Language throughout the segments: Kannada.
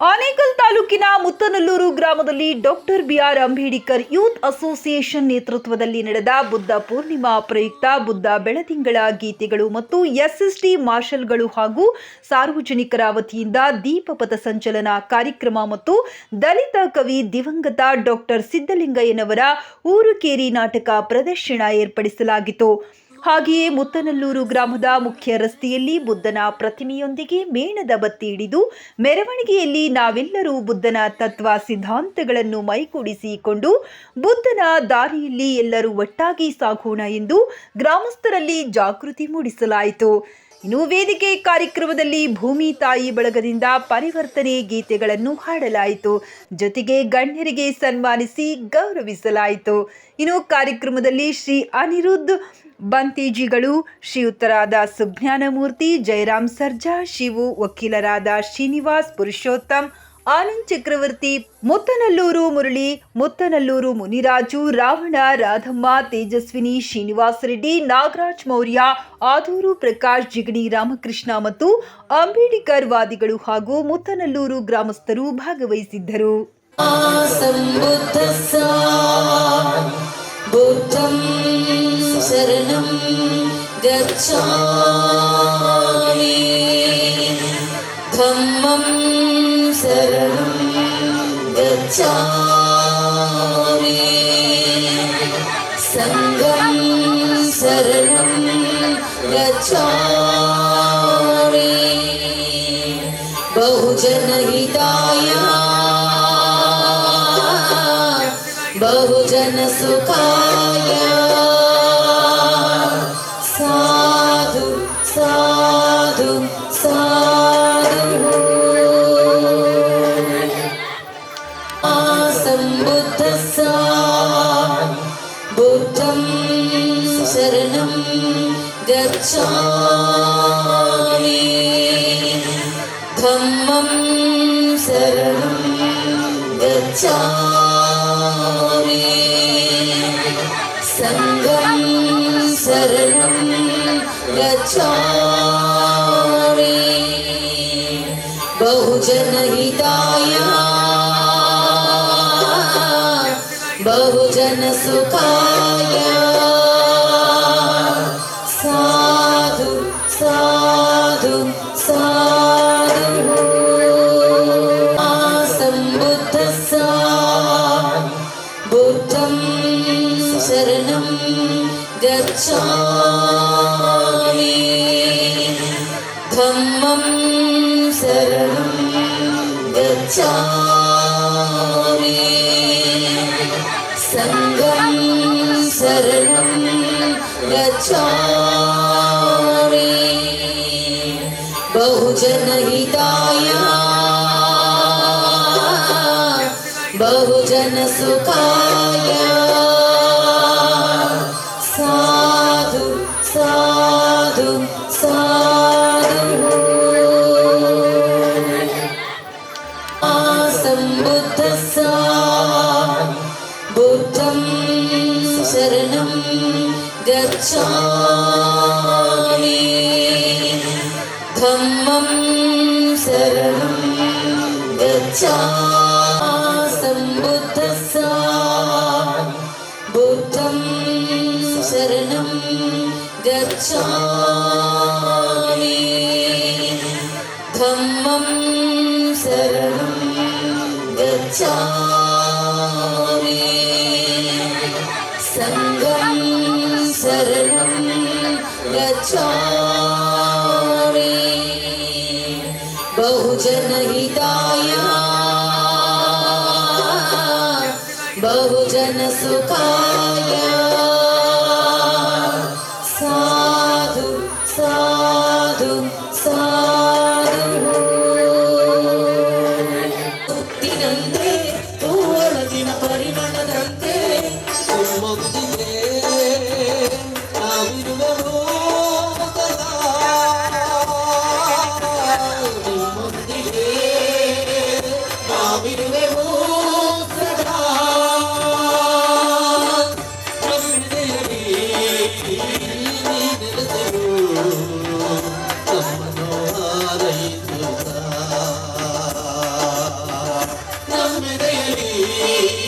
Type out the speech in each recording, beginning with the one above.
ಆನೇಕಲ್ ತಾಲೂಕಿನ ಮುತ್ತನಲ್ಲೂರು ಗ್ರಾಮದಲ್ಲಿ doctor BR Ambedkar youth association ನೇತೃತ್ವದಲ್ಲಿ ನಡೆದ ಬುದ್ಧ ಪೂರ್ಣಿಮಾ ಪ್ರಯುಕ್ತ ಬುದ್ಧ ಬೆಳದಿಂಗಳ ಗೀತೆಗಳು ಮತ್ತು ಎಸ್ಎಸ್ಟಿ ಮಾರ್ಷಲ್ಗಳು ಹಾಗೂ ಸಾರ್ವಜನಿಕರ ವತಿಯಿಂದ ದೀಪಪಥ ಸಂಚಲನ ಕಾರ್ಯಕ್ರಮ ಮತ್ತು ದಲಿತ ಕವಿ ದಿವಂಗತ ಡಾಕ್ಟರ್ ಸಿದ್ದಲಿಂಗಯ್ಯನವರ ಊರುಕೇರಿ ನಾಟಕ ಪ್ರದರ್ಶನ ಏರ್ಪಡಿಸಲಾಗಿತ್ತು. ಹಾಗೆಯೇ ಮುತ್ತನಲ್ಲೂರು ಗ್ರಾಮದ ಮುಖ್ಯ ರಸ್ತೆಯಲ್ಲಿ ಬುದ್ಧನ ಪ್ರತಿಮೆಯೊಂದಿಗೆ ಮೇಣದ ಬತ್ತಿ ಹಿಡಿದು ಮೆರವಣಿಗೆಯಲ್ಲಿ ನಾವೆಲ್ಲರೂ ಬುದ್ಧನ ತತ್ವ ಸಿದ್ಧಾಂತಗಳನ್ನು ಮೈಗೂಡಿಸಿಕೊಂಡು ಬುದ್ಧನ ದಾರಿಯಲ್ಲಿ ಎಲ್ಲರೂ ಒಟ್ಟಾಗಿ ಸಾಗೋಣ ಎಂದು ಗ್ರಾಮಸ್ಥರಲ್ಲಿ ಜಾಗೃತಿ ಮೂಡಿಸಲಾಯಿತು. ಇನ್ನು ವೇದಿಕೆ ಕಾರ್ಯಕ್ರಮದಲ್ಲಿ ಭೂಮಿ ತಾಯಿ ಬಳಗದಿಂದ ಪರಿವರ್ತನೆ ಗೀತೆಗಳನ್ನು ಹಾಡಲಾಯಿತು. ಜೊತೆಗೆ ಗಣ್ಯರಿಗೆ ಸನ್ಮಾನಿಸಿ ಗೌರವಿಸಲಾಯಿತು. ಇನ್ನು ಕಾರ್ಯಕ್ರಮದಲ್ಲಿ ಶ್ರೀ ಅನಿರುದ್ಧ್ ಶ್ರೀ ಶ್ರೀಯುತರಾದ ಸುಜ್ಞಾನಮೂರ್ತಿ, ಜಯರಾಮ್ ಸರ್ಜಾ, ಶಿವು ವಕೀಲರಾದ ಶ್ರೀನಿವಾಸ್ ಪುರುಷೋತ್ತಮ್ ಆನಂದ್ ಚಕ್ರವರ್ತಿ ಮುತ್ತನಲ್ಲೂರು ಮುರಳಿ ಮುತ್ತನಲ್ಲೂರು ಮುನಿರಾಜು ರಾವಣ ರಾಧಮ್ಮ ತೇಜಸ್ವಿನಿ ಶ್ರೀನಿವಾಸ ರೆಡ್ಡಿ ನಾಗರಾಜ್ ಮೌರ್ಯ ಆದೂರು ಪ್ರಕಾಶ್ ಜಿಗಣಿ ರಾಮಕೃಷ್ಣ ಮತ್ತು ಅಂಬೇಡ್ಕರ್ ವಾದಿಗಳು ಹಾಗೂ ಮುತ್ತನಲ್ಲೂರು ಗ್ರಾಮಸ್ಥರು ಭಾಗವಹಿಸಿದ್ದರು सम्बुद्धस्सा बुद्धं शरणं गच्छामि धम्मं शरणं गच्छामि सङ्गं शरणं गच्छामि बहुजनहिताय बहुजनसुखाय बहुजनहिताय बहुजनसुखाय साधु so cold. बहुजनहिताय बहुजनसुखाय you.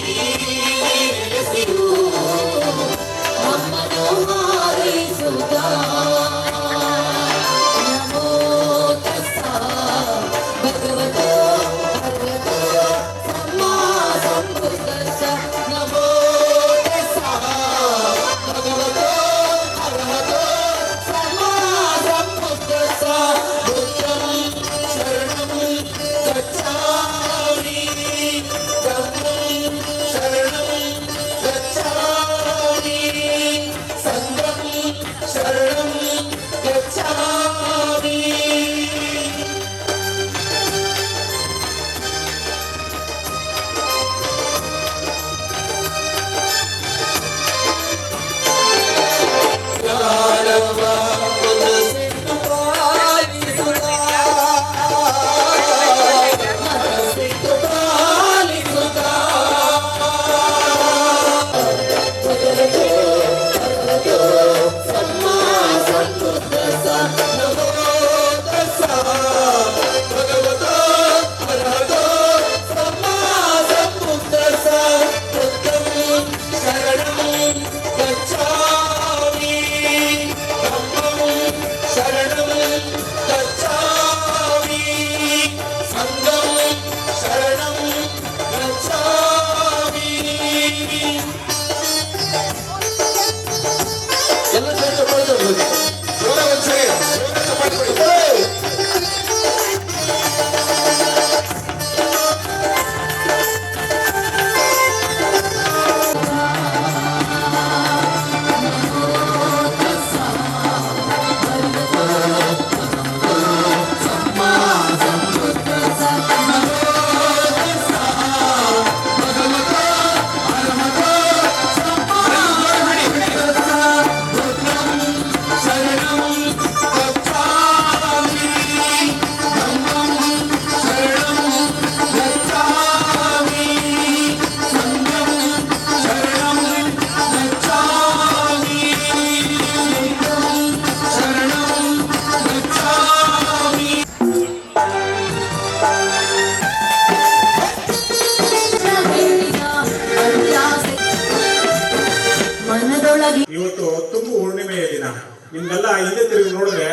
ನಿಮ್ಗೆಲ್ಲ ಹಿಂದೆ ತಿರುಗಿ ನೋಡಿದ್ರೆ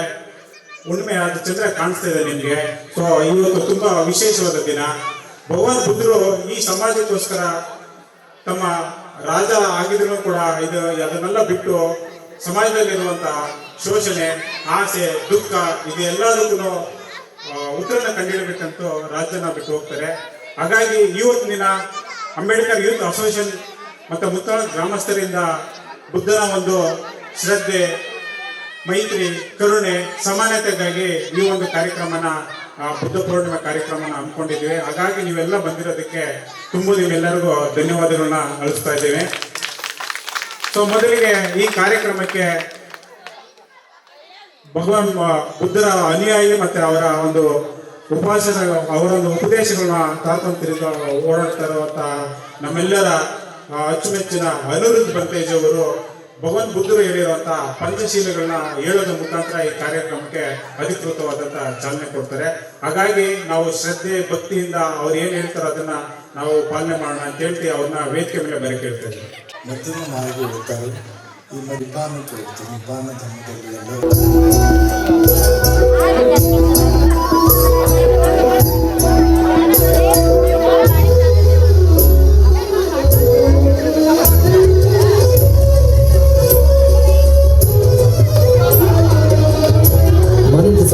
ಹುಣ್ಣಿಮೆ ಅದು ಚಂದ್ರ ಕಾಣಿಸ್ತಾ ಇದೆ ನಿಮ್ಗೆ. ಸೊ ಇವತ್ತು ತುಂಬಾ ವಿಶೇಷವಾದ ದಿನ. ಭಗವಾನ್ ಬುದ್ಧರು ಈ ಸಮಾಜಕ್ಕೋಸ್ಕರ ತಮ್ಮ ರಾಜ ಆಗಿದ್ರು ಕೂಡ ಇದು ಅದನ್ನೆಲ್ಲ ಬಿಟ್ಟು ಸಮಾಜದಲ್ಲಿರುವಂತ ಶೋಷಣೆ, ಆಸೆ, ದುಃಖ ಇದೆಲ್ಲದಕ್ಕೂ ಉತ್ತರನ ಕಂಡುಹಿಡಬೇಕಂತ ರಾಜ್ಯನ ಬಿಟ್ಟು ಹೋಗ್ತಾರೆ. ಹಾಗಾಗಿ ಇವತ್ತು ದಿನ ಅಂಬೇಡ್ಕರ್ ಯೂತ್ ಅಸೋಸಿಯೇಷನ್ ಮತ್ತು ಮುತ್ತಾಳ ಗ್ರಾಮಸ್ಥರಿಂದ ಬುದ್ಧನ ಒಂದು ಶ್ರದ್ಧೆ ಮೈತ್ರಿ, ಕರುಣೆ, ಸಮಾನತೆಗಾಗಿ ಈ ಒಂದು ಕಾರ್ಯಕ್ರಮನ ಬುದ್ಧ ಪೂರ್ಣಿಮಾ ಕಾರ್ಯಕ್ರಮನ ಹಮ್ಮಿಕೊಂಡಿದ್ದೀವಿ. ಹಾಗಾಗಿ ನೀವೆಲ್ಲ ಬಂದಿರೋದಕ್ಕೆ ತುಂಬ ನಿಮ್ಮೆಲ್ಲರಿಗೂ ಧನ್ಯವಾದಗಳನ್ನ ಅಳಿಸ್ತಾ ಇದ್ದೇವೆ. ಸೊ ಮೊದಲಿಗೆ ಈ ಕಾರ್ಯಕ್ರಮಕ್ಕೆ ಭಗವಾನ್ ಬುದ್ಧರ ಅನುಯಾಯಿ ಮತ್ತೆ ಅವರ ಒಂದು ಉಪಾಸನ ಅವರ ಒಂದು ಉಪದೇಶಗಳನ್ನ ತಾತಂತ್ರಿದ ಓಡಾಡ್ತಾ ಇರುವಂತ ನಮ್ಮೆಲ್ಲರ ಅಚ್ಚುಮೆಚ್ಚಿನ ಅನಿರುದ್ಧ ಬಂತೇಜ್ ಅವರು ಭಗವಾನ್ ಬುದ್ಧರು ಹೇಳಿರುವಂತಹ ಪಂಚಶೀಲಗಳನ್ನ ಹೇಳೋದ್ರ ಮುಖಾಂತರ ಈ ಕಾರ್ಯಕ್ರಮಕ್ಕೆ ಅಧಿಕೃತವಾದಂತ ಚಾಲನೆ ಕೊಡ್ತಾರೆ. ಹಾಗಾಗಿ ನಾವು ಶ್ರದ್ಧೆ ಭಕ್ತಿಯಿಂದ ಅವ್ರು ಏನ್ ಹೇಳ್ತಾರೋ ಅದನ್ನ ನಾವು ಪಾಲನೆ ಮಾಡೋಣ ಅಂತ ಹೇಳ್ತಿ ಅವ್ರನ್ನ ವೇದಿಕೆ ಮೇಲೆ ಬರಕ್ಕೆ ಹೇಳ್ತೇವೆ ಮತ್ತೊಂದು ಮಾರ್ಗ ಹೇಳ್ತಾರೆ. ಈ ಮರಿಪಾನ ಕೇಳ್ತೀನಿ. ಪಾನ ಧರ್ಮದಲ್ಲಿ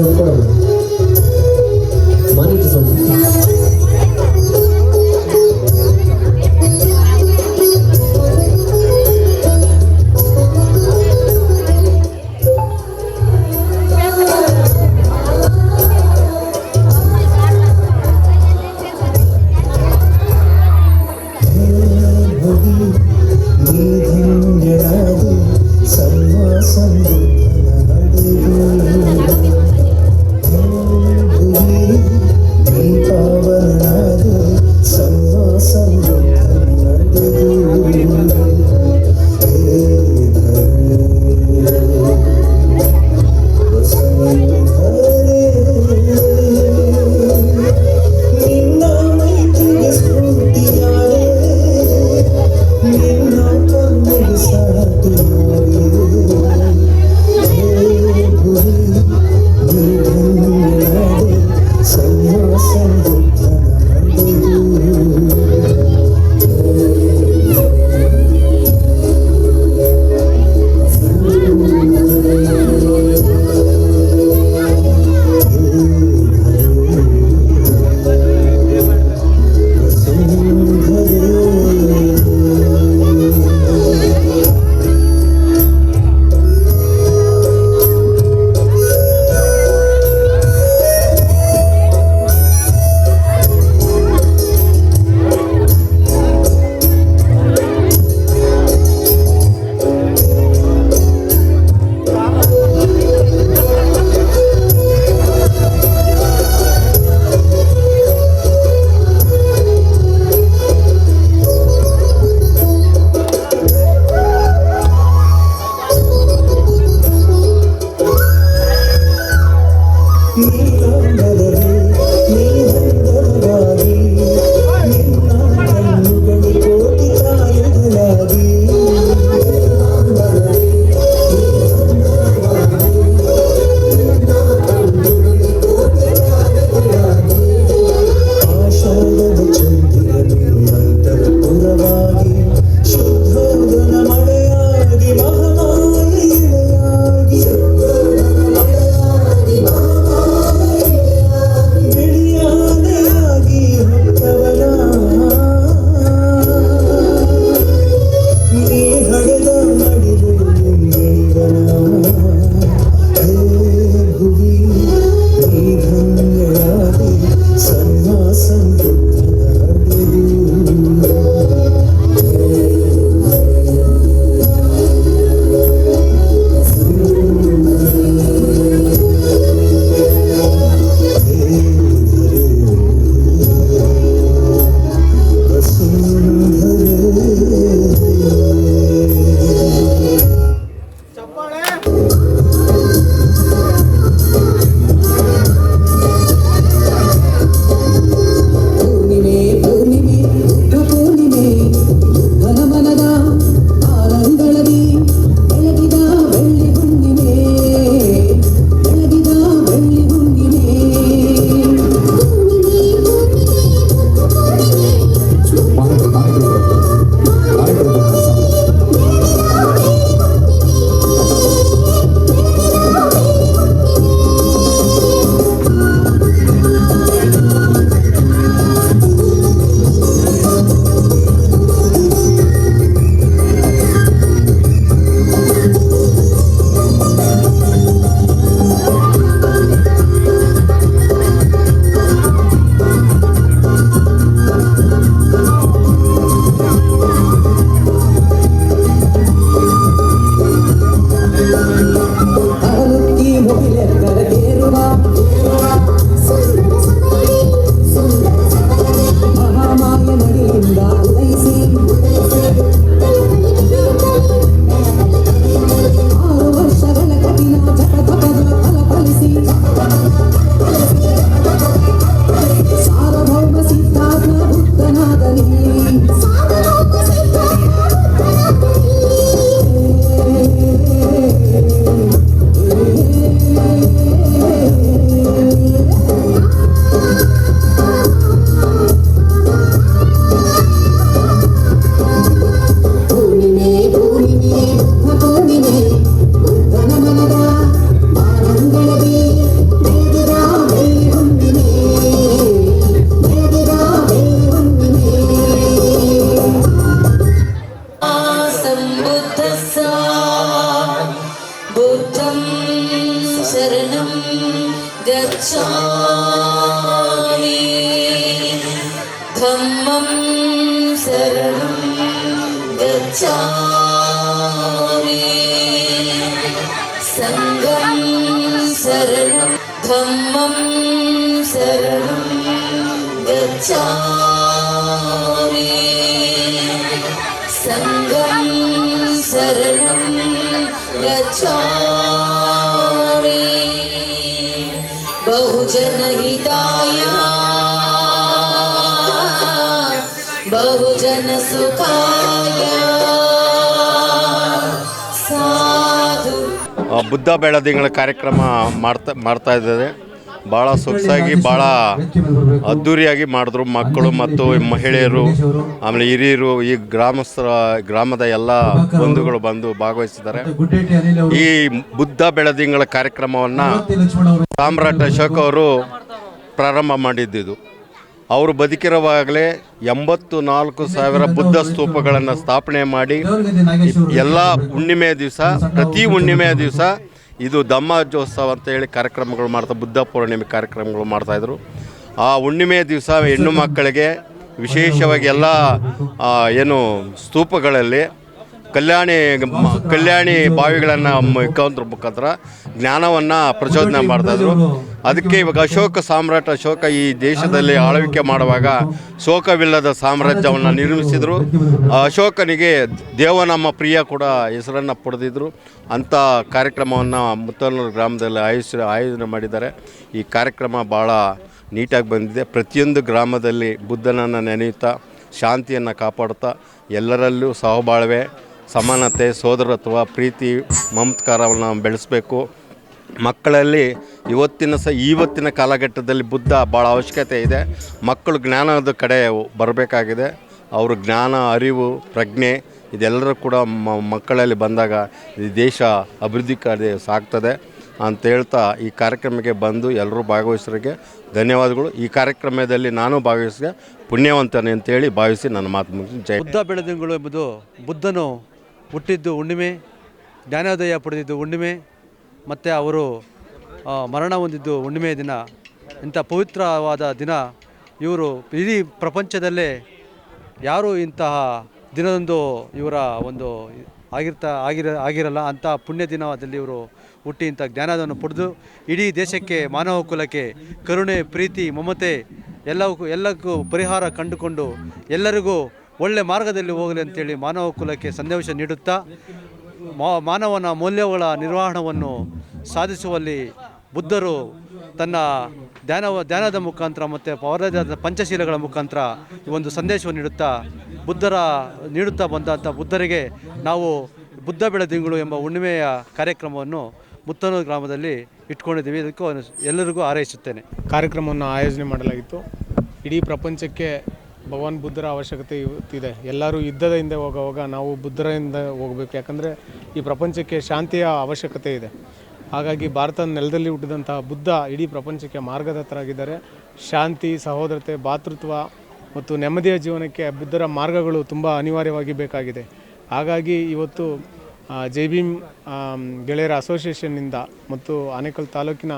ಎಲ್ಲ ಮಾನಿಟರ್ बहुजनसुखाय साधु ಆ, ಬುದ್ಧ ಬೆಳದಿಂಗಳ ಕಾರ್ಯಕ್ರಮ ಮಾಡ್ತಾ ಮಾಡ್ತಾ ಇದ್ದಾರೆ ಭಾಳ ಸೊಗಸಾಗಿ ಭಾಳ ಅದ್ಧೂರಿಯಾಗಿ ಮಾಡಿದ್ರು ಮಕ್ಕಳು ಮತ್ತು ಮಹಿಳೆಯರು ಆಮೇಲೆ ಹಿರಿಯರು ಈ ಗ್ರಾಮಸ್ಥರ ಗ್ರಾಮದ ಎಲ್ಲ ಬಂಧುಗಳು ಬಂದು ಭಾಗವಹಿಸಿದ್ದಾರೆ ಗುಡ್ಡೇಟಿ ಅನಿಲ್ ಅವರು ಈ ಬುದ್ಧ ಬೆಳದಿಂಗಳ ಕಾರ್ಯಕ್ರಮವನ್ನು ಲಕ್ಷ್ಮಣ ಅವರು ಸಾಮ್ರಾಟ್ ಅಶೋಕ್ ಅವರು ಪ್ರಾರಂಭ ಮಾಡಿದ್ದಿದ್ದು ಅವರು ಬದುಕಿರುವಾಗಲೇ ಎಂಬತ್ತು ನಾಲ್ಕು ಸಾವಿರ ಬುದ್ಧ ಸ್ತೂಪಗಳನ್ನು ಸ್ಥಾಪನೆ ಮಾಡಿ ಎಲ್ಲ ಹುಣ್ಣಿಮೆ ದಿವಸ, ಪ್ರತಿ ಹುಣ್ಣಿಮೆಯ ದಿವಸ ಇದು ಧಮ್ಮಜೋತ್ಸವ ಅಂತ ಹೇಳಿ ಕಾರ್ಯಕ್ರಮಗಳು ಮಾಡ್ತಾ, ಬುದ್ಧ ಪೌರ್ಣಿಮೆ ಕಾರ್ಯಕ್ರಮಗಳು ಮಾಡ್ತಾಯಿದ್ರು ಆ ಹುಣ್ಣಿಮೆಯ ದಿವಸ ಹೆಣ್ಣು ಮಕ್ಕಳಿಗೆ ವಿಶೇಷವಾಗಿ ಎಲ್ಲ ಏನು ಸ್ತೂಪಗಳಲ್ಲಿ ಕಲ್ಯಾಣಿ ಕಲ್ಯಾಣಿ ಬಾವಿಗಳನ್ನು ಮುಖಾಂತರ ಮುಖಾಂತರ ಜ್ಞಾನವನ್ನು ಪ್ರಚೋದನೆ ಮಾಡ್ತಾಯಿದ್ರು ಅದಕ್ಕೆ ಇವಾಗ ಅಶೋಕ ಸಾಮ್ರಾಟ, ಅಶೋಕ ಈ ದೇಶದಲ್ಲಿ ಆಳ್ವಿಕೆ ಮಾಡುವಾಗ ಶೋಕವಿಲ್ಲದ ಸಾಮ್ರಾಜ್ಯವನ್ನು ನಿರ್ಮಿಸಿದರು. ಅಶೋಕನಿಗೆ ದೇವನಮ್ಮ ಪ್ರಿಯ ಕೂಡ ಹೆಸರನ್ನು ಪಡೆದಿದ್ದರು ಅಂಥ ಕಾರ್ಯಕ್ರಮವನ್ನು ಮುತ್ತನೂರು ಗ್ರಾಮದಲ್ಲಿ ಆಯೋಜಿಸ ಆಯೋಜನೆ ಮಾಡಿದ್ದಾರೆ. ಈ ಕಾರ್ಯಕ್ರಮ ಭಾಳ ನೀಟಾಗಿ ಬಂದಿದೆ. ಪ್ರತಿಯೊಂದು ಗ್ರಾಮದಲ್ಲಿ ಬುದ್ಧನನ್ನು ನೆನೆಯುತ್ತಾ, ಶಾಂತಿಯನ್ನು ಕಾಪಾಡುತ್ತಾ ಎಲ್ಲರಲ್ಲೂ ಸಹಬಾಳ್ವೆ. ಸಮಾನತೆ, ಸೋದರತ್ವ, ಪ್ರೀತಿ, ಮಮತ್ಕಾರವನ್ನು ಬೆಳೆಸಬೇಕು. ಮಕ್ಕಳಲ್ಲಿ ಇವತ್ತಿನ ಸ ಇವತ್ತಿನ ಕಾಲಘಟ್ಟದಲ್ಲಿ ಬುದ್ಧ ಭಾಳ ಅವಶ್ಯಕತೆ ಇದೆ. ಮಕ್ಕಳು ಜ್ಞಾನದ ಕಡೆ ಬರಬೇಕಾಗಿದೆ. ಅವರು ಜ್ಞಾನ, ಅರಿವು, ಪ್ರಜ್ಞೆ ಇದೆಲ್ಲರೂ ಕೂಡ ಮಕ್ಕಳಲ್ಲಿ ಬಂದಾಗ ಈ ದೇಶ ಅಭಿವೃದ್ಧಿ ಕಡೆ ಸಾಗ್ತದೆ ಅಂತ ಹೇಳ್ತಾ ಈ ಕಾರ್ಯಕ್ರಮಕ್ಕೆ ಬಂದು ಎಲ್ಲರೂ ಭಾಗವಹಿಸೋರಿಗೆ ಧನ್ಯವಾದಗಳು. ಈ ಕಾರ್ಯಕ್ರಮದಲ್ಲಿ ನಾನು ಭಾಗವಹಿಸಿದೆ ಪುಣ್ಯವಂತನೇ ಅಂತೇಳಿ ಭಾವಿಸಿ ನನ್ನ ಮಾತು ಮುಗಿಸಿ ಜೈ. ಬುದ್ಧ ಬೆಳೆದಿಂಗಳು ಎಂಬುದು ಬುದ್ಧನು ಹುಟ್ಟಿದ್ದು ಹುಣ್ಣಿಮೆ, ಜ್ಞಾನೋದಯ ಪಡೆದಿದ್ದು ಹುಣ್ಣಿಮೆ, ಮತ್ತು ಅವರು ಮರಣ ಹೊಂದಿದ್ದು ಹುಣ್ಣಿಮೆ ದಿನ. ಇಂಥ ಪವಿತ್ರವಾದ ದಿನ. ಇವರು ಇಡೀ ಪ್ರಪಂಚದಲ್ಲೇ ಯಾರೂ ಇಂತಹ ದಿನದಂದು ಇವರ ಒಂದು ಆಗಿರ್ತಾ, ಆಗಿರ, ಆಗಿರಲ್ಲ. ಅಂಥ ಪುಣ್ಯ ದಿನದಲ್ಲಿ ಇವರು ಹುಟ್ಟಿ ಇಂಥ ಜ್ಞಾನವನ್ನು ಪಡೆದು ಇಡೀ ದೇಶಕ್ಕೆ, ಮಾನವ ಕುಲಕ್ಕೆ ಕರುಣೆ, ಪ್ರೀತಿ, ಮಮತೆ ಎಲ್ಲವಕ್ಕೂ, ಎಲ್ಲಕ್ಕೂ ಪರಿಹಾರ ಕಂಡುಕೊಂಡು ಎಲ್ಲರಿಗೂ ಒಳ್ಳೆ ಮಾರ್ಗದಲ್ಲಿ ಹೋಗಲಿ ಅಂತೇಳಿ ಮಾನವ ಕುಲಕ್ಕೆ ಸಂದೇಶ ನೀಡುತ್ತಾ ಮಾನವನ ಮೌಲ್ಯಗಳ ನಿರ್ವಹಣವನ್ನು ಸಾಧಿಸುವಲ್ಲಿ ಬುದ್ಧರು ತನ್ನ ಧ್ಯಾನ ಧ್ಯಾನದ ಮುಖಾಂತರ ಮತ್ತು ಅವರದೇ ಆದ ಪಂಚಶೀಲಗಳ ಮುಖಾಂತರ ಈ ಒಂದು ಸಂದೇಶವನ್ನು ನೀಡುತ್ತಾ, ಬುದ್ಧರ ನೀಡುತ್ತಾ ಬಂದಂಥ ಬುದ್ಧರಿಗೆ ನಾವು ಬುದ್ಧ ಬೆಳದಿಂಗಳು ಎಂಬ ಹುಣ್ಣಿಮೆಯ ಕಾರ್ಯಕ್ರಮವನ್ನು ಮುತ್ತನೂರು ಗ್ರಾಮದಲ್ಲಿ ಇಟ್ಕೊಂಡಿದ್ದೀವಿ. ಇದಕ್ಕೂ ಎಲ್ಲರಿಗೂ ಹಾರೈಸುತ್ತೇನೆ. ಕಾರ್ಯಕ್ರಮವನ್ನು ಆಯೋಜನೆ ಮಾಡಲಾಗಿತ್ತು. ಇಡೀ ಪ್ರಪಂಚಕ್ಕೆ ಭಗವಾನ್ ಬುದ್ಧರ ಅವಶ್ಯಕತೆ ಇವತ್ತಿದೆ ಎಲ್ಲರೂ ಯುದ್ಧದ ಹಿಂದೆ ಹೋಗುವಾಗ ನಾವು ಬುದ್ಧರ ಹಿಂದೆ ಹೋಗಬೇಕು. ಯಾಕಂದರೆ ಈ ಪ್ರಪಂಚಕ್ಕೆ ಶಾಂತಿಯ ಅವಶ್ಯಕತೆ ಇದೆ. ಹಾಗಾಗಿ ಭಾರತದ ನೆಲದಲ್ಲಿ ಹುಟ್ಟಿದಂತಹ ಬುದ್ಧ ಇಡೀ ಪ್ರಪಂಚಕ್ಕೆ ಮಾರ್ಗದತ್ತರಾಗಿದ್ದಾರೆ. ಶಾಂತಿ, ಸಹೋದರತೆ, ಭಾತೃತ್ವ ಮತ್ತು ನೆಮ್ಮದಿಯ ಜೀವನಕ್ಕೆ ಬುದ್ಧರ ಮಾರ್ಗಗಳು ತುಂಬ ಅನಿವಾರ್ಯವಾಗಿ ಬೇಕಾಗಿದೆ. ಹಾಗಾಗಿ ಇವತ್ತು ಜೆ ಭೀಮ್ ಗೆಳೆಯರ ಅಸೋಸಿಯೇಷನ್ನಿಂದ ಮತ್ತು ಆನೇಕಲ್ ತಾಲೂಕಿನ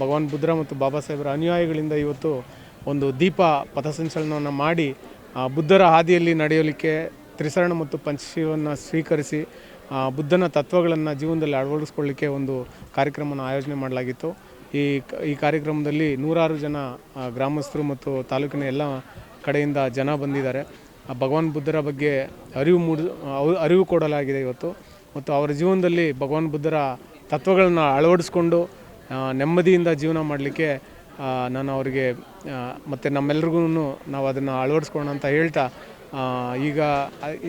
ಭಗವಾನ್ ಬುದ್ಧ ಮತ್ತು ಬಾಬಾ ಸಾಹೇಬರ ಅನುಯಾಯಿಗಳಿಂದ ಇವತ್ತು ಒಂದು ದೀಪ ಪಥಸಂಚಲನವನ್ನು ಮಾಡಿ ಬುದ್ಧರ ಹಾದಿಯಲ್ಲಿ ನಡೆಯಲಿಕ್ಕೆ ತ್ರಿಸರಣ ಮತ್ತು ಪಂಚಶಿವನ್ನು ಸ್ವೀಕರಿಸಿ ಬುದ್ಧನ ತತ್ವಗಳನ್ನು ಜೀವನದಲ್ಲಿ ಅಳವಡಿಸ್ಕೊಳ್ಳಿಕ್ಕೆ ಒಂದು ಕಾರ್ಯಕ್ರಮವನ್ನು ಆಯೋಜನೆ ಮಾಡಲಾಗಿತ್ತು. ಈ ಈ ಕಾರ್ಯಕ್ರಮದಲ್ಲಿ ನೂರಾರು ಜನ ಗ್ರಾಮಸ್ಥರು ಮತ್ತು ತಾಲೂಕಿನ ಎಲ್ಲ ಕಡೆಯಿಂದ ಜನ ಬಂದಿದ್ದಾರೆ. ಭಗವಾನ್ ಬುದ್ಧರ ಬಗ್ಗೆ ಅರಿವು ಮೂಡ ಅರಿವು ಕೊಡಲಾಗಿದೆ ಇವತ್ತು. ಮತ್ತು ಅವರ ಜೀವನದಲ್ಲಿ ಭಗವಾನ್ ಬುದ್ಧರ ತತ್ವಗಳನ್ನು ಅಳವಡಿಸ್ಕೊಂಡು ನೆಮ್ಮದಿಯಿಂದ ಜೀವನ ಮಾಡಲಿಕ್ಕೆ ನಾನು ಅವರಿಗೆ ಮತ್ತು ನಮ್ಮೆಲ್ರಿಗೂ ನಾವು ಅದನ್ನು ಅಳವಡಿಸ್ಕೊಳ್ಳೋಣ ಅಂತ ಹೇಳ್ತಾ ಈಗ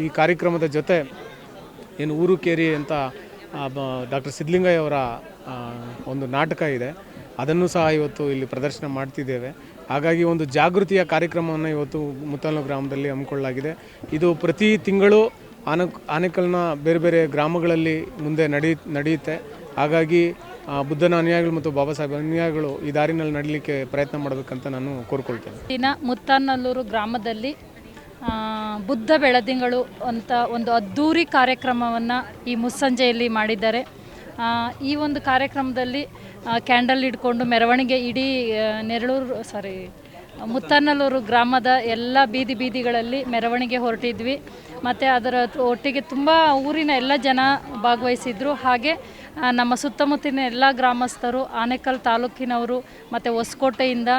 ಈ ಕಾರ್ಯಕ್ರಮದ ಜೊತೆ ಏನು ಊರು ಕೇರಿ ಅಂತ ಡಾಕ್ಟರ್ ಸಿದ್ಧಲಿಂಗಯ್ಯ ಅವರ ಒಂದು ನಾಟಕ ಇದೆ. ಅದನ್ನು ಸಹ ಇವತ್ತು ಇಲ್ಲಿ ಪ್ರದರ್ಶನ ಮಾಡ್ತಿದ್ದೇವೆ. ಹಾಗಾಗಿ ಒಂದು ಜಾಗೃತಿಯ ಕಾರ್ಯಕ್ರಮವನ್ನು ಇವತ್ತು ಮುತ್ತಲ್ನ ಗ್ರಾಮದಲ್ಲಿ ಹಮ್ಮಿಕೊಳ್ಳಲಾಗಿದೆ. ಇದು ಪ್ರತಿ ತಿಂಗಳು ಆನ ಆನೇಕಲ್ನ ಬೇರೆ ಬೇರೆ ಗ್ರಾಮಗಳಲ್ಲಿ ಮುಂದೆ ನಡಿ, ನಡೆಯುತ್ತೆ. ಹಾಗಾಗಿ ಬುದ್ಧನ ಅನುಯಾಯಿಗಳು ಮತ್ತು ಬಾಬಾ ಸಾಹೇಬ್ ಅನುಯಾಯಿಗಳು ಈ ದಾರಿನಲ್ಲಿ ನಡೀಲಿಕ್ಕೆ ಪ್ರಯತ್ನ ಮಾಡಬೇಕಂತ ನಾನು ಕೋರ್ಕೊಳ್ತೇನೆ. ದಿನ ಮುತ್ತಾನಲ್ಲೂರು ಗ್ರಾಮದಲ್ಲಿ ಬುದ್ಧ ಬೆಳದಿಂಗಳು ಅಂತ ಒಂದು ಅದ್ಧೂರಿ ಕಾರ್ಯಕ್ರಮವನ್ನು ಈ ಮುಸ್ಸಂಜೆಯಲ್ಲಿ ಮಾಡಿದ್ದಾರೆ. ಈ ಒಂದು ಕಾರ್ಯಕ್ರಮದಲ್ಲಿ ಕ್ಯಾಂಡಲ್ ಇಟ್ಕೊಂಡು ಮೆರವಣಿಗೆ ಇಡೀ ನೆರಳೂರು ಸಾರಿ ಮುತ್ತನಲ್ಲೂರು ಗ್ರಾಮದ ಎಲ್ಲ ಬೀದಿ ಬೀದಿಗಳಲ್ಲಿ ಮೆರವಣಿಗೆ ಹೊರಟಿದ್ವಿ. ಮತ್ತು ಅದರ ಒಟ್ಟಿಗೆ ತುಂಬ ಊರಿನ ಎಲ್ಲ ಜನ ಭಾಗವಹಿಸಿದ್ರು. ಹಾಗೆ ನಮ್ಮ ಸುತ್ತಮುತ್ತಲಿನ ಎಲ್ಲ ಗ್ರಾಮಸ್ಥರು, ಆನೇಕಲ್ ತಾಲೂಕಿನವರು ಮತ್ತು ಹೊಸಕೋಟೆಯಿಂದ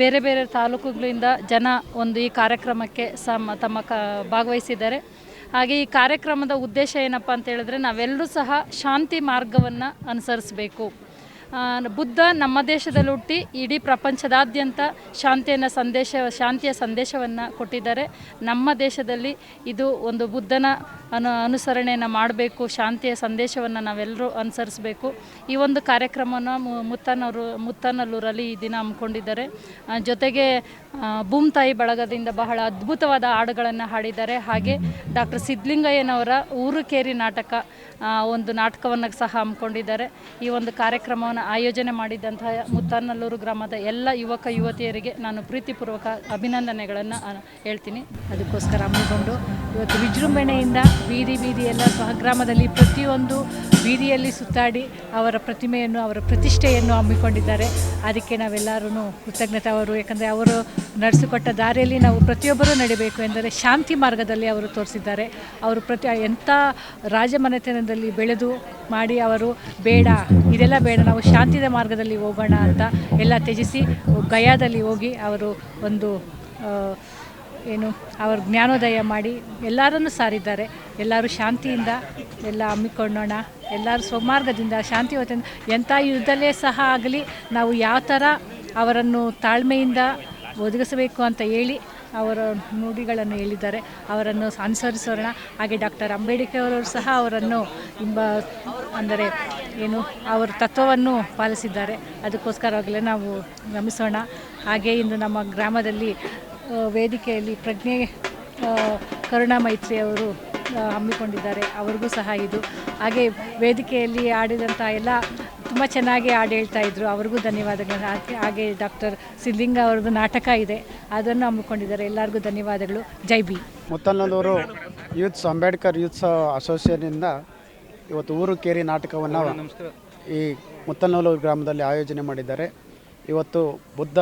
ಬೇರೆ ಬೇರೆ ತಾಲೂಕುಗಳಿಂದ ಜನ ಒಂದು ಈ ಕಾರ್ಯಕ್ರಮಕ್ಕೆ ಸಮ, ತಮ್ಮ ಕ, ಭಾಗವಹಿಸಿದ್ದಾರೆ. ಹಾಗೆ ಈ ಕಾರ್ಯಕ್ರಮದ ಉದ್ದೇಶ ಏನಪ್ಪ ಅಂತ ಹೇಳಿದ್ರೆ ನಾವೆಲ್ಲರೂ ಸಹ ಶಾಂತಿ ಮಾರ್ಗವನ್ನು ಅನುಸರಿಸಬೇಕು. ಬುದ್ಧ ನಮ್ಮ ದೇಶದಲ್ಲಿ ಹುಟ್ಟಿ ಇಡೀ ಪ್ರಪಂಚದಾದ್ಯಂತ ಶಾಂತಿಯನ್ನು ಸಂದೇಶ, ಶಾಂತಿಯ ಸಂದೇಶವನ್ನು ಕೊಟ್ಟಿದ್ದಾರೆ. ನಮ್ಮ ದೇಶದಲ್ಲಿ ಇದು ಒಂದು ಬುದ್ಧನ ಅನು, ಅನುಸರಣೆಯನ್ನು ಮಾಡಬೇಕು, ಶಾಂತಿಯ ಸಂದೇಶವನ್ನು ನಾವೆಲ್ಲರೂ ಅನುಸರಿಸಬೇಕು. ಈ ಒಂದು ಕಾರ್ಯಕ್ರಮವನ್ನು ಮು- ಮುತ್ತನೂರು ಮುತ್ತನಲ್ಲೂರಲ್ಲಿ ಈ ದಿನ ಹಮ್ಮಿಕೊಂಡಿದ್ದಾರೆ. ಜೊತೆಗೆ ಭೂಮ್ತಾಯಿ ಭೂಮ್ ತಾಯಿ ಬಳಗದಿಂದ ಬಹಳ ಅದ್ಭುತವಾದ ಹಾಡುಗಳನ್ನು ಹಾಡಿದ್ದಾರೆ. ಹಾಗೆ ಡಾಕ್ಟರ್ ಸಿದ್ಧಲಿಂಗಯ್ಯನವರ ಊರು ಕೇರಿ ನಾಟಕ ಒಂದು ನಾಟಕವನ್ನು ಸಹ ಹಮ್ಮಿಕೊಂಡಿದ್ದಾರೆ. ಈ ಒಂದು ಕಾರ್ಯಕ್ರಮವನ್ನು ಆಯೋಜನೆ ಮಾಡಿದ್ದಂತಹ ಮುತ್ತಾನಲ್ಲೂರು ಗ್ರಾಮದ ಎಲ್ಲ ಯುವಕ ಯುವತಿಯರಿಗೆ ನಾನು ಪ್ರೀತಿಪೂರ್ವಕ ಅಭಿನಂದನೆಗಳನ್ನು ಹೇಳ್ತೀನಿ. ಅದಕ್ಕೋಸ್ಕರ ಅಮ್ಮಿಕೊಂಡು ಇವತ್ತು ವಿಜೃಂಭಣೆಯಿಂದ ಬೀದಿ ಬೀದಿಯೆಲ್ಲ ಸ್ವಗ್ರಾಮದಲ್ಲಿ ಪ್ರತಿಯೊಂದು ಬೀದಿಯಲ್ಲಿ ಸುತ್ತಾಡಿ ಅವರ ಪ್ರತಿಮೆಯನ್ನು, ಅವರ ಪ್ರತಿಷ್ಠೆಯನ್ನು ಹಮ್ಮಿಕೊಂಡಿದ್ದಾರೆ. ಅದಕ್ಕೆ ನಾವೆಲ್ಲರೂ ಕೃತಜ್ಞತೆ ಅವರು, ಯಾಕಂದರೆ ಅವರು ನಡೆಸಿಕೊಟ್ಟ ದಾರಿಯಲ್ಲಿ ನಾವು ಪ್ರತಿಯೊಬ್ಬರೂ ನಡಿಬೇಕು ಎಂದರೆ ಶಾಂತಿ ಮಾರ್ಗದಲ್ಲಿ ಅವರು ತೋರಿಸಿದ್ದಾರೆ. ಅವರು ಪ್ರತಿ, ಎಂಥ ರಾಜಮನೆತನದಲ್ಲಿ ಬೆಳೆದು ಮಾಡಿ ಅವರು ಬೇಡ, ಇದೆಲ್ಲ ಬೇಡ, ನಾವು ಶಾಂತಿದ ಮಾರ್ಗದಲ್ಲಿ ಹೋಗೋಣ ಅಂತ ಎಲ್ಲ ತ್ಯಜಿಸಿ ಗಯಾದಲ್ಲಿ ಹೋಗಿ ಅವರು ಒಂದು ಏನು, ಅವರು ಜ್ಞಾನೋದಯ ಮಾಡಿ ಎಲ್ಲರನ್ನು ಸಾರಿದ್ದಾರೆ. ಎಲ್ಲರೂ ಶಾಂತಿಯಿಂದ ಎಲ್ಲ ಹಮ್ಮಿಕೊಳ್ಳೋಣ. ಎಲ್ಲರೂ ಸ್ವಮಾರ್ಗದಿಂದ ಹೊತ್ತಿಂದ ಎಂಥ ಯುದ್ಧದಲ್ಲೇ ಸಹ ಆಗಲಿ, ನಾವು ಯಾವ ಥರ ಅವರನ್ನು ತಾಳ್ಮೆಯಿಂದ ಒದಗಿಸಬೇಕು ಅಂತ ಹೇಳಿ ಅವರ ನುಡಿಗಳನ್ನು ಹೇಳಿದ್ದಾರೆ. ಅವರನ್ನು ಅನುಸರಿಸೋಣ. ಹಾಗೆ ಡಾಕ್ಟರ್ ಅಂಬೇಡ್ಕರ್ ಅವರು ಸಹ ಅವರನ್ನು ಇಂಬ ಅಂದರೆ ಏನು ಅವರ ತತ್ವವನ್ನು ಪಾಲಿಸಿದ್ದಾರೆ. ಅದಕ್ಕೋಸ್ಕರವಾಗಲೇ ನಾವು ಗಮನಿಸೋಣ. ಹಾಗೆ ಇಂದು ನಮ್ಮ ಗ್ರಾಮದಲ್ಲಿ ವೇದಿಕೆಯಲ್ಲಿ ಪ್ರಜ್ಞೆ ಕರುಣಾ ಮೈತ್ರಿ ಅವರು ಆ, ಹಮ್ಮಿಕೊಂಡಿದ್ದಾರೆ. ಅವ್ರಿಗೂ ಸಹ ಇದು. ಹಾಗೆ ವೇದಿಕೆಯಲ್ಲಿ ಆಡಿದಂಥ ಎಲ್ಲ ತುಂಬ ಚೆನ್ನಾಗಿ ಹಾಡು ಹೇಳ್ತಾ ಇದ್ರು. ಅವ್ರಿಗೂ ಧನ್ಯವಾದಗಳು. ಹಾಗೆ ಡಾಕ್ಟರ್ ಸಿದ್ಲಿಂಗ ಅವ್ರದ್ದು ನಾಟಕ ಇದೆ. ಅದನ್ನು ಹಮ್ಮಿಕೊಂಡಿದ್ದಾರೆ. ಎಲ್ಲರಿಗೂ ಧನ್ಯವಾದಗಳು. ಜೈ ಬಿ ಮುತ್ತನ್ನಲ್ಲೂರು ಯೂತ್ಸ್ ಅಂಬೇಡ್ಕರ್ ಯೂತ್ಸ್ ಅಸೋಸಿಯೇಷನಿಂದ ಇವತ್ತು ಊರು ಕೇರಿ ನಾಟಕವನ್ನು ಈ ಮುತ್ತನ್ನಲ್ಲೂರು ಗ್ರಾಮದಲ್ಲಿ ಆಯೋಜನೆ ಮಾಡಿದ್ದಾರೆ. ಇವತ್ತು ಬುದ್ಧ,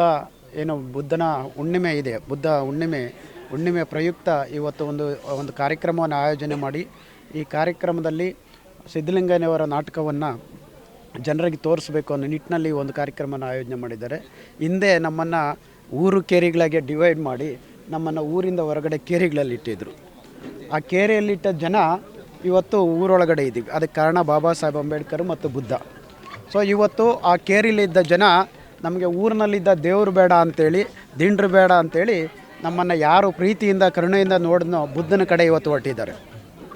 ಏನು ಬುದ್ಧನ ಹುಣ್ಣಿಮೆ ಇದೆ. ಬುದ್ಧ ಹುಣ್ಣಿಮೆ ಹುಣ್ಣಿಮೆ ಪ್ರಯುಕ್ತ ಇವತ್ತು ಒಂದು ಒಂದು ಕಾರ್ಯಕ್ರಮವನ್ನು ಆಯೋಜನೆ ಮಾಡಿ, ಈ ಕಾರ್ಯಕ್ರಮದಲ್ಲಿ ಸಿದ್ಧಲಿಂಗಯ್ಯನವರ ನಾಟಕವನ್ನು ಜನರಿಗೆ ತೋರಿಸಬೇಕು ಅನ್ನೋ ನಿಟ್ಟಿನಲ್ಲಿ ಒಂದು ಕಾರ್ಯಕ್ರಮವನ್ನು ಆಯೋಜನೆ ಮಾಡಿದ್ದಾರೆ. ಹಿಂದೆ ನಮ್ಮನ್ನು ಊರು ಕೇರಿಗಳಿಗೆ ಡಿವೈಡ್ ಮಾಡಿ ನಮ್ಮನ್ನು ಊರಿಂದ ಹೊರಗಡೆ ಕೇರಿಗಳಲ್ಲಿ ಇಟ್ಟಿದ್ದರು ಆ ಕೇರಿಯಲ್ಲಿಟ್ಟ ಜನ ಇವತ್ತು ಊರೊಳಗಡೆ ಇದ್ದೀವಿ. ಅದಕ್ಕೆ ಕಾರಣ ಬಾಬಾ ಸಾಹೇಬ್ ಅಂಬೇಡ್ಕರ್ ಮತ್ತು ಬುದ್ಧ. ಸೊ ಇವತ್ತು ಆ ಕೇರಿಲಿದ್ದ ಜನ ನಮಗೆ ಊರಿನಲ್ಲಿದ್ದ ದೇವರು ಬೇಡ ಅಂತೇಳಿ, ದಿಂಡ್ರು ಬೇಡ ಅಂತೇಳಿ ನಮ್ಮನ್ನು ಯಾರು ಪ್ರೀತಿಯಿಂದ ಕರುಣೆಯಿಂದ ನೋಡಿದ್ನೋ ಬುದ್ಧನ ಕಡೆ ಇವತ್ತು ಹೊರಟಿದ್ದಾರೆ.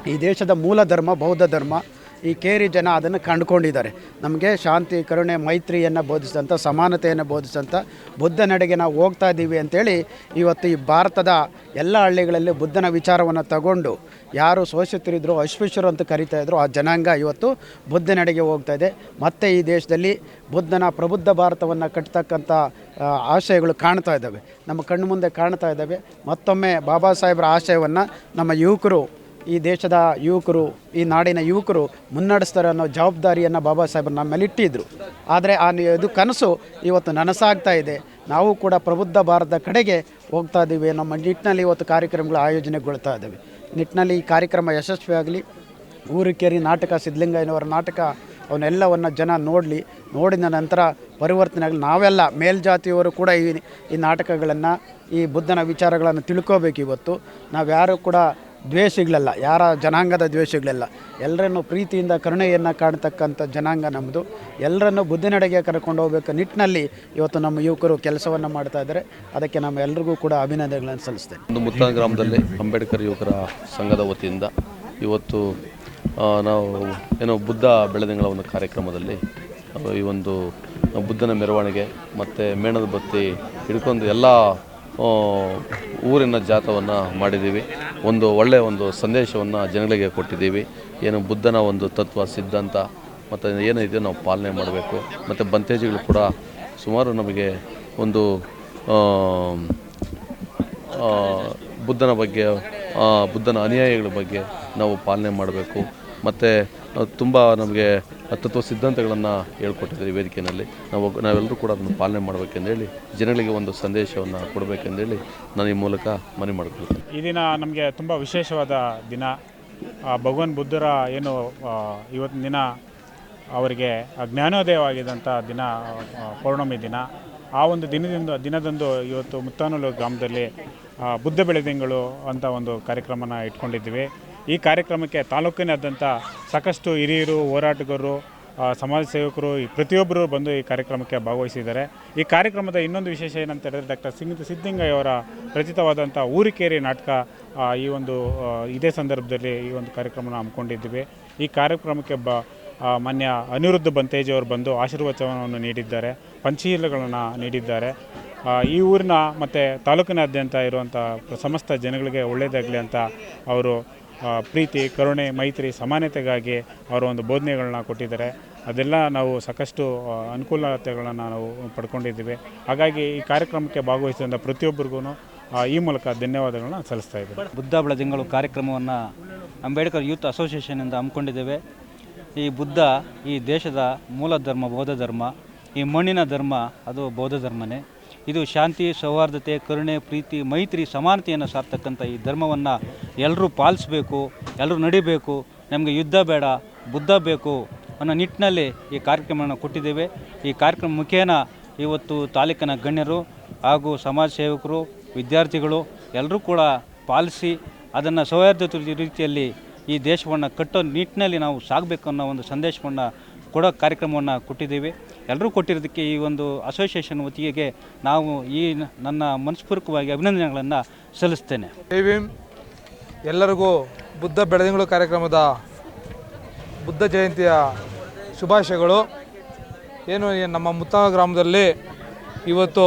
ಈ ದೇಶದ ಮೂಲ ಧರ್ಮ ಬೌದ್ಧ ಧರ್ಮ ಈ ಕೇರಿ ಜನ ಅದನ್ನು ಕಂಡುಕೊಂಡಿದ್ದಾರೆ. ನಮಗೆ ಶಾಂತಿ ಕರುಣೆ ಮೈತ್ರಿಯನ್ನು ಬೋಧಿಸಿದಂಥ ಸಮಾನತೆಯನ್ನು ಬೋಧಿಸಿದಂಥ ಬುದ್ಧ ನಡೆಗೆ ನಾವು ಹೋಗ್ತಾ ಇದ್ದೀವಿ ಅಂತೇಳಿ ಇವತ್ತು ಈ ಭಾರತದ ಎಲ್ಲ ಹಳ್ಳಿಗಳಲ್ಲಿ ಬುದ್ಧನ ವಿಚಾರವನ್ನು ತಗೊಂಡು ಯಾರು ಶೋಷಿತರಿದ್ರು ಅಶ್ವಿಶರು ಅಂತ ಕರಿತಾ ಇದ್ರು ಆ ಜನಾಂಗ ಇವತ್ತು ಬುದ್ಧ ನಡೆಗೆ ಹೋಗ್ತಾ ಇದೆ. ಮತ್ತು ಈ ದೇಶದಲ್ಲಿ ಬುದ್ಧನ ಪ್ರಬುದ್ಧ ಭಾರತವನ್ನು ಕಟ್ತಕ್ಕಂಥ ಆ, ಆಶಯಗಳು ಕಾಣ್ತಾ ಇದ್ದಾವೆ. ನಮ್ಮ ಕಣ್ಣು ಮುಂದೆ ಕಾಣ್ತಾ ಇದ್ದಾವೆ. ಮತ್ತೊಮ್ಮೆ ಬಾಬಾ ಸಾಹೇಬರ ಆಶಯವನ್ನು ನಮ್ಮ ಯುವಕರು, ಈ ದೇಶದ ಯುವಕರು, ಈ ನಾಡಿನ ಯುವಕರು ಮುನ್ನಡೆಸ್ತಾರೆ ಅನ್ನೋ ಜವಾಬ್ದಾರಿಯನ್ನು ಬಾಬಾ ಸಾಹೇಬರು ನಮ್ಮಲ್ಲಿ ಮೇಲೆ ಇಟ್ಟಿದ್ರು. ಆದರೆ ಆ ಇದು ಕನಸು ಇವತ್ತು ನನಸಾಗ್ತಾ ಇದೆ. ನಾವು ಕೂಡ ಪ್ರಬುದ್ಧ ಭಾರತದ ಕಡೆಗೆ ಹೋಗ್ತಾ ಇದ್ದೀವಿ ನಮ್ಮ ನಿಟ್ಟಿನಲ್ಲಿ ಇವತ್ತು ಕಾರ್ಯಕ್ರಮಗಳು ಆಯೋಜನೆಗೊಳ್ತಾ ಇದ್ದಾವೆ. ನಿಟ್ಟಿನಲ್ಲಿ ಈ ಕಾರ್ಯಕ್ರಮ ಯಶಸ್ವಿಯಾಗಲಿ. ಊರಿಕೇರಿ ನಾಟಕ ಸಿದ್ಧಲಿಂಗಯ್ಯನವರ ನಾಟಕ ಅವನ್ನೆಲ್ಲವನ್ನು ಜನ ನೋಡಲಿ, ನೋಡಿದ ನಂತರ ಪರಿವರ್ತನೆ ಆಗಲಿ ನಾವೆಲ್ಲ ಮೇಲ್ಜಾತಿಯವರು ಕೂಡ ಈ ಈ ನಾಟಕಗಳನ್ನು, ಈ ಬುದ್ಧನ ವಿಚಾರಗಳನ್ನು ತಿಳ್ಕೋಬೇಕು ಇವತ್ತು. ನಾವ್ಯಾರು ಕೂಡ ದ್ವೇಷಗಳಲ್ಲ ಯಾರ ಜನಾಂಗದ ದ್ವೇಷಗಳಲ್ಲ ಎಲ್ಲರನ್ನು ಪ್ರೀತಿಯಿಂದ, ಕರುಣೆಯನ್ನು ಕಾಣ್ತಕ್ಕಂಥ ಜನಾಂಗ ನಮ್ಮದು ಎಲ್ಲರನ್ನು ಬುದ್ಧಿನಡೆಗೆ ಕರ್ಕೊಂಡು ಹೋಗ್ಬೇಕು ನಿಟ್ಟಿನಲ್ಲಿ ಇವತ್ತು ನಮ್ಮ ಯುವಕರು ಕೆಲಸವನ್ನು ಮಾಡ್ತಾ ಇದ್ದಾರೆ. ಅದಕ್ಕೆ ನಮ್ಮ ಎಲ್ರಿಗೂ ಕೂಡ ಅಭಿನಂದನೆಗಳನ್ನು ಸಲ್ಲಿಸ್ತೇನೆ. ಒಂದು ಮುತ್ತ ಗ್ರಾಮದಲ್ಲಿ ಅಂಬೇಡ್ಕರ್ ಯುವಕರ ಸಂಘದ ವತಿಯಿಂದ ಇವತ್ತು ನಾವು ಏನೋ ಬುದ್ಧ ಬೆಳದಿಂಗಳ ಒಂದು ಕಾರ್ಯಕ್ರಮದಲ್ಲಿ ಈ ಒಂದು ಬುದ್ಧನ ಮೆರವಣಿಗೆ ಮತ್ತು ಮೇಣದ ಬತ್ತಿ ಹಿಡ್ಕೊಂಡು ಎಲ್ಲ ಊರಿನ ಜಾಥವನ್ನು ಮಾಡಿದ್ದೀವಿ. ಒಂದು ಒಳ್ಳೆಯ ಒಂದು ಸಂದೇಶವನ್ನು ಜನಗಳಿಗೆ ಕೊಟ್ಟಿದ್ದೀವಿ. ಏನು ಬುದ್ಧನ ಒಂದು ತತ್ವ, ಸಿದ್ಧಾಂತ, ಮತ್ತು ಏನಿದೆಯೋ ನಾವು ಪಾಲನೆ ಮಾಡಬೇಕು. ಮತ್ತು ಬಂತೇಜಿಗಳು ಕೂಡ ಸುಮಾರು ನಮಗೆ ಒಂದು ಬುದ್ಧನ ಬಗ್ಗೆ ಬುದ್ಧನ ಅನುಯಾಯಿಗಳ ಬಗ್ಗೆ ನಾವು ಪಾಲನೆ ಮಾಡಬೇಕು. ಮತ್ತು ತುಂಬ ನಮಗೆ ತತ್ವ ಸಿದ್ಧಾಂತಗಳನ್ನು ಹೇಳ್ಕೊಟ್ಟಿದ್ದಾರೆ ವೇದಿಕೆಯಲ್ಲಿ. ನಾವು ನಾವೆಲ್ಲರೂ ಕೂಡ ಅದನ್ನು ಪಾಲನೆ ಮಾಡಬೇಕೆಂದೇಳಿ ಜನಗಳಿಗೆ ಒಂದು ಸಂದೇಶವನ್ನು ಕೊಡಬೇಕೆಂದೇಳಿ ನಾನು ಈ ಮೂಲಕ ಮನವಿ ಮಾಡಿಕೊಳ್ತೇನೆ. ಈ ದಿನ ನಮಗೆ ತುಂಬ ವಿಶೇಷವಾದ ದಿನ. ಭಗವಾನ್ ಬುದ್ಧರ ಏನು ಇವತ್ತಿನ ದಿನ ಅವರಿಗೆ ಜ್ಞಾನೋದಯವಾಗಿದ್ದಂಥ ದಿನ ಪೌರ್ಣಮಿ ದಿನ. ಆ ಒಂದು ದಿನದಿಂದ ದಿನದಂದು ಇವತ್ತು ಮುತ್ತಾನೂಲು ಗ್ರಾಮದಲ್ಲಿ ಬುದ್ಧ ಬೆಳೆದಿಂಗಳು ಅಂತ ಒಂದು ಕಾರ್ಯಕ್ರಮನ ಇಟ್ಕೊಂಡಿದ್ದೀವಿ. ಈ ಕಾರ್ಯಕ್ರಮಕ್ಕೆ ತಾಲೂಕಿನಾದ್ಯಂತ ಸಾಕಷ್ಟು ಹಿರಿಯರು, ಹೋರಾಟಗಾರರು ಸಮಾಜ ಸೇವಕರು, ಈ ಪ್ರತಿಯೊಬ್ಬರು ಬಂದು ಈ ಕಾರ್ಯಕ್ರಮಕ್ಕೆ ಭಾಗವಹಿಸಿದ್ದಾರೆ. ಈ ಕಾರ್ಯಕ್ರಮದ ಇನ್ನೊಂದು ವಿಶೇಷ ಏನಂತ ಹೇಳಿದ್ರೆ ಡಾಕ್ಟರ್ ಸಿಂಗ್ ಸಿದ್ದಿಂಗಯ್ಯವರ ರಚಿತವಾದಂಥ ಊರಿಕೇರಿ ನಾಟಕ ಈ ಒಂದು ಇದೇ ಸಂದರ್ಭದಲ್ಲಿ ಈ ಒಂದು ಕಾರ್ಯಕ್ರಮನ ಹಮ್ಮಿಕೊಂಡಿದ್ದೀವಿ. ಈ ಕಾರ್ಯಕ್ರಮಕ್ಕೆ ಬ ಮಾನ್ಯ ಅನಿರುದ್ಧ ಬಂತೇಜಿಯವರು ಬಂದು ಆಶೀರ್ವಚನವನ್ನು ನೀಡಿದ್ದಾರೆ ಪಂಚೀಲಗಳನ್ನು ನೀಡಿದ್ದಾರೆ. ಈ ಊರಿನ ಮತ್ತು ತಾಲೂಕಿನಾದ್ಯಂತ ಇರುವಂಥ ಸಮಸ್ತ ಜನಗಳಿಗೆ ಒಳ್ಳೆಯದಾಗಲಿ ಅಂತ ಅವರು ಪ್ರೀತಿ, ಕರುಣೆ, ಮೈತ್ರಿ, ಸಮಾನತೆಗಾಗಿ ಅವರ ಒಂದು ಬೋಧನೆಗಳನ್ನ ಕೊಟ್ಟಿದ್ದಾರೆ. ಅದೆಲ್ಲ ನಾವು ಸಾಕಷ್ಟು ಅನುಕೂಲತೆಗಳನ್ನು ನಾವು ಪಡ್ಕೊಂಡಿದ್ದೀವಿ. ಹಾಗಾಗಿ ಈ ಕಾರ್ಯಕ್ರಮಕ್ಕೆ ಭಾಗವಹಿಸಿದಂಥ ಪ್ರತಿಯೊಬ್ಬರಿಗೂ ಈ ಮೂಲಕ ಧನ್ಯವಾದಗಳನ್ನ ಸಲ್ಲಿಸ್ತಾ ಇದ್ದೀವಿ ಬುದ್ಧ ಬೆಳದಿಂಗಳು ಕಾರ್ಯಕ್ರಮವನ್ನು ಅಂಬೇಡ್ಕರ್ ಯೂತ್ ಅಸೋಸಿಯೇಷನಿಂದ ಹಮ್ಮಿಕೊಂಡಿದ್ದೇವೆ. ಈ ಬುದ್ಧ ಈ ದೇಶದ ಮೂಲ ಧರ್ಮ, ಬೌದ್ಧ ಧರ್ಮ, ಈ ಮಣ್ಣಿನ ಧರ್ಮ ಅದು ಬೌದ್ಧ ಧರ್ಮನೇ. ಇದು ಶಾಂತಿ, ಸೌಹಾರ್ದತೆ, ಕರುಣೆ, ಪ್ರೀತಿ, ಮೈತ್ರಿ, ಸಮಾನತೆಯನ್ನು ಸಾರ್ತಕ್ಕಂಥ ಈ ಧರ್ಮವನ್ನು ಎಲ್ಲರೂ ಪಾಲಿಸಬೇಕು ಎಲ್ಲರೂ ನಡಿಬೇಕು. ನಮಗೆ ಯುದ್ಧ ಬೇಡ, ಬುದ್ಧ ಬೇಕು ಅನ್ನೋ ನಿಟ್ಟಿನಲ್ಲಿ ಈ ಕಾರ್ಯಕ್ರಮವನ್ನು ಕೊಟ್ಟಿದ್ದೇವೆ. ಈ ಕಾರ್ಯಕ್ರಮ ಮುಖೇನ ಇವತ್ತು ತಾಲೂಕಿನ ಗಣ್ಯರು ಹಾಗೂ ಸಮಾಜ ಸೇವಕರು, ವಿದ್ಯಾರ್ಥಿಗಳು ಎಲ್ಲರೂ ಕೂಡ ಪಾಲಿಸಿ ಅದನ್ನು ಸೌಹಾರ್ದ ರೀತಿಯಲ್ಲಿ ಈ ದೇಶವನ್ನು ಕಟ್ಟೋ ನಿಟ್ಟಿನಲ್ಲಿ ನಾವು ಸಾಗಬೇಕು ಅನ್ನೋ ಒಂದು ಸಂದೇಶವನ್ನು ಕೊಡೋ ಕಾರ್ಯಕ್ರಮವನ್ನು ಕೊಟ್ಟಿದ್ದೀವಿ. ಎಲ್ಲರೂ ಕೊಟ್ಟಿರೋದಕ್ಕೆ ಈ ಒಂದು ಅಸೋಸಿಯೇಷನ್ ವತಿಗೆ ನಾವು ಈ ನನ್ನ ಮನಸ್ಪೂರ್ವಕವಾಗಿ ಅಭಿನಂದನೆಗಳನ್ನು ಸಲ್ಲಿಸ್ತೇನೆ. ಎಲ್ಲರಿಗೂ ಬುದ್ಧ ಬೆಳದಿಂಗಳು ಕಾರ್ಯಕ್ರಮದ ಬುದ್ಧ ಜಯಂತಿಯ ಶುಭಾಶಯಗಳು. ಏನು ನಮ್ಮ ಮುತ್ತ ಗ್ರಾಮದಲ್ಲಿ ಇವತ್ತು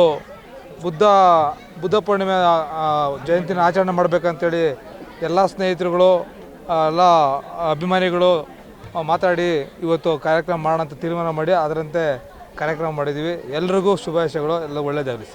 ಬುದ್ಧ ಬುದ್ಧ ಪೂರ್ಣಿಮೆ ಜಯಂತಿನ ಆಚರಣೆ ಮಾಡಬೇಕಂತೇಳಿ ಎಲ್ಲ ಸ್ನೇಹಿತರುಗಳು ಎಲ್ಲ ಅಭಿಮಾನಿಗಳು ಮಾತಾಡಿ ಇವತ್ತು ಕಾರ್ಯಕ್ರಮ ಮಾಡೋಣ ಅಂತ ತೀರ್ಮಾನ ಮಾಡಿ, ಅದರಂತೆ ಕಾರ್ಯಕ್ರಮ ಮಾಡಿದ್ದೀವಿ. ಎಲ್ರಿಗೂ ಶುಭಾಶಯಗಳು. ಎಲ್ಲ ಒಳ್ಳೆಯದಾಗಲಿ